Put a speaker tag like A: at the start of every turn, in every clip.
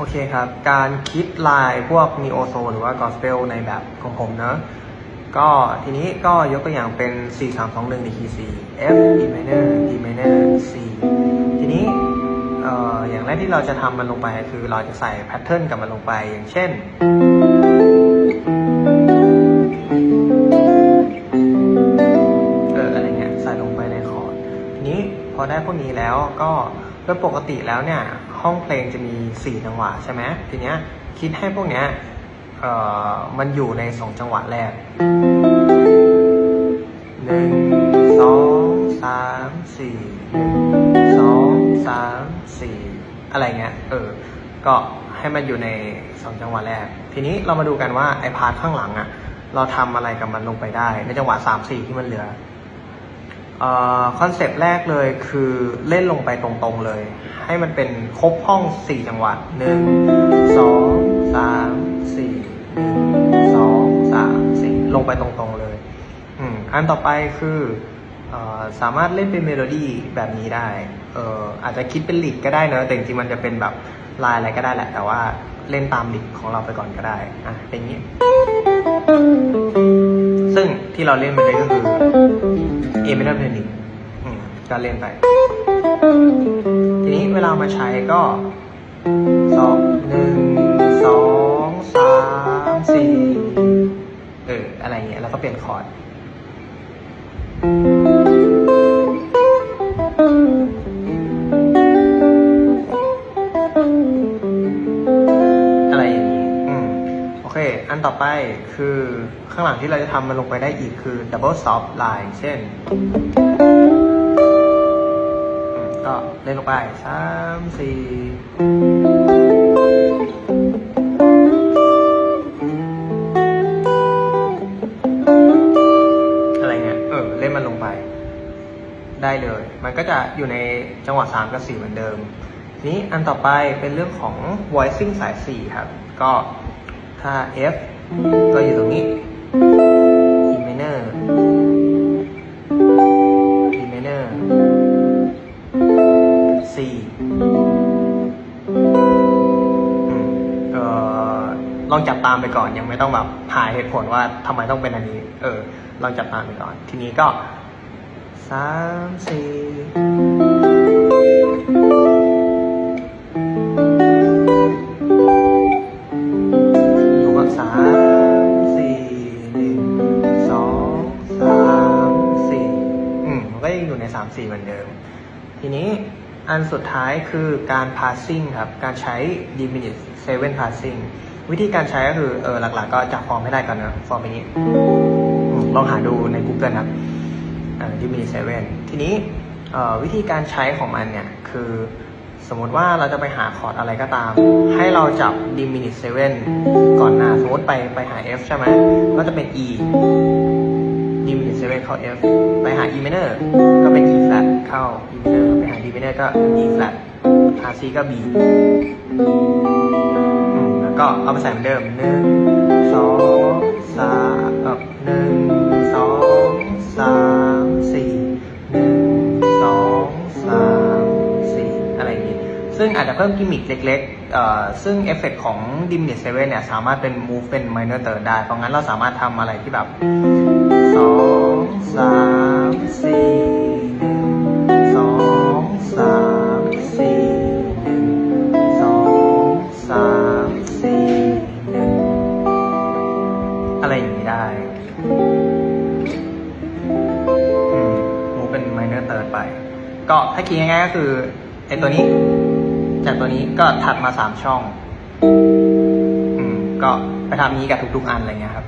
A: โอเคครับ การคิดลายพวก neo soul หรือว่า gospel ในแบบของผมเนอะก็ทีนี้ก็ยกตัวอย่างเป็น 4 3 2 1 ในคีย์ C F E minor D minor C ทีนี้เอ่ออย่างแรกที่เราจะทำมันลงไปคือเราจะใส่แพทเทิร์นกับมันลงไปอย่างเช่น เอออะไรเงี้ยใส่ลงไปในคอร์ด ทีนี้พอได้พวกนี้แล้วก็โดยปกติแล้วเนี่ย ห้องเพลงจะมี4จังหวะใช่ไหมทีเนี้ยคิดให้พวกเนี้ยเอ่อมันอยู่ใน 2 จังหวะแรกหนึ่งสองสามสี่หนึ่งสองสามสี่อะไรเงี้ยเออก็ให้มันอยู่ใน 2 จังหวะแรก ทีนี้เรามาดูกันว่าไอ้พาร์ทข้างหลังอะ่ะเราทำอะไรกับมันลงไปได้ ในจังหวะ 3 4 ที่มันเหลือ คอนเซปต์แรกเลยคือเล่นลงไปตรงๆเลย ให้มันเป็นครบห้อง 4 จังหวะ1 2 3 4 1 2 3 4 ลงไปตรงๆเลยอือันต่อไปคืออสามารถเล่นเป็นเมโลดี้แบบนี้ได้เอออาจจะคิดเป็นลิกก็ได้เนอะแต่จริงๆมันจะเป็นแบบลายอะไรก็ได้แหละ แต่ว่าเล่นตามลิกของเราไปก่อนก็ได้อะเป็นอย่างนี้ซึ่ง ที่เราเล่นไปเลยก็คือ A minor panic ก็เล่นไป ทีนี้เวลามาใช้ก็สองหนึ่งสองสามสี่เอออะไรเงี้ยแล้วก็เปลี่ยนคอร์ด อเค อันต่อไปคือข้างหลังที่เราจะทำมันลงไปได้อีกคือ double stop line เช่น ก็เล่นลงไปสามสี่อะไรเงี้ย เออ เล่นมันลงไป ได้เลย มันก็จะอยู่ในจังหวะ3กับ4เหมือนเดิม นี้อันต่อไปเป็นเรื่องของ voicing สาย4ครับ ก็ ถ้า F ก็อยู่ตรงนี้ E minor E minor C อืมเออลองจับตามไปก่อนยังไม่ต้องแบบหาเหตุผลว่าทำไมต้องเป็นอันนี้ เออ ลองจับตามไปก่อน ทีนี้ก็สามสี่ ทีนี้อันสุดท้ายคือการ passing ครับ การใช้ diminished seven passing วิธีการใช้ก็คือเออหลักๆ ก็จับฟอร์มให้ได้ก่อนนะฟอร์มอย่างนี้ ลองหาดูใน Google ครับ diminished seven ทีนี้วิธีการใช้ของมันเนี่ย คือสมมติว่าเราจะไปหาคอร์ดอะไรก็ตาม ให้เราจับ diminished seven ก่อนหน้า สมมติไปไปหา F ใช่ไหมก็จะเป็น E D minor 7เข้า F ไปหา E minor ก็เป็น E flat เข้า E minor ไปหา D minor ก็ D flat หา C ก็ B อืมแล้วก็เอาไปใส่เหมือนเดิมหนึ่งสองสามเออหนึ่งสองสามสี่หนึ่งสองสามสี่อะไรอย่างนี้ ซึ่งอาจจะเพิ่มกิมมิคเล็กๆเอ่อซึ่งเอฟเฟกของ dim n i t 7เนี่ย สามารถเป็น move เป็น minor third ได้ เพราะงั้นเราสามารถทำอะไรที่แบบสองสามสี่ อะไรอย่างนี้ได้มูเป็น minor third ไป ก็ถ้าคิดง่ายๆก็คือไอตัวนี้ จากตัวนี้ก็ถัดมาสามช่องอืมก็ไปทำนี้กับทุกๆอันอะไรเงี้ยครับ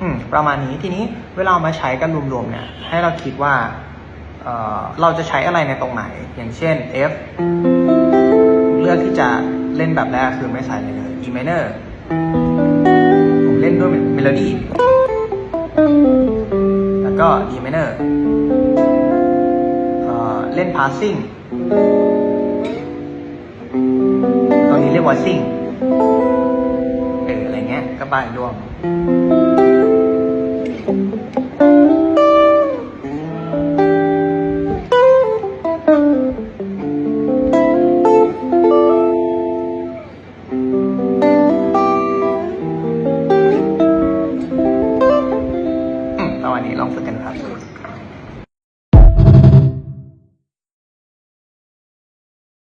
A: อืม ประมาณนี้ทีนี้เวลามาใช้กันรวมๆเนี่ย ให้เราคิดว่าเออเราจะใช้อะไรในตรงไหน อย่างเช่น F เลือกที่จะเล่นแบบแรกคือไม่ใส่อะไรเลย E minor ผมเล่นด้วยเม โลดี้แล้วก็ D minor เอ่อเล่นพาสซิ่งตรงนี้เรียกว่าซิ่งเอออะไรเงี้ยก็ไปรวม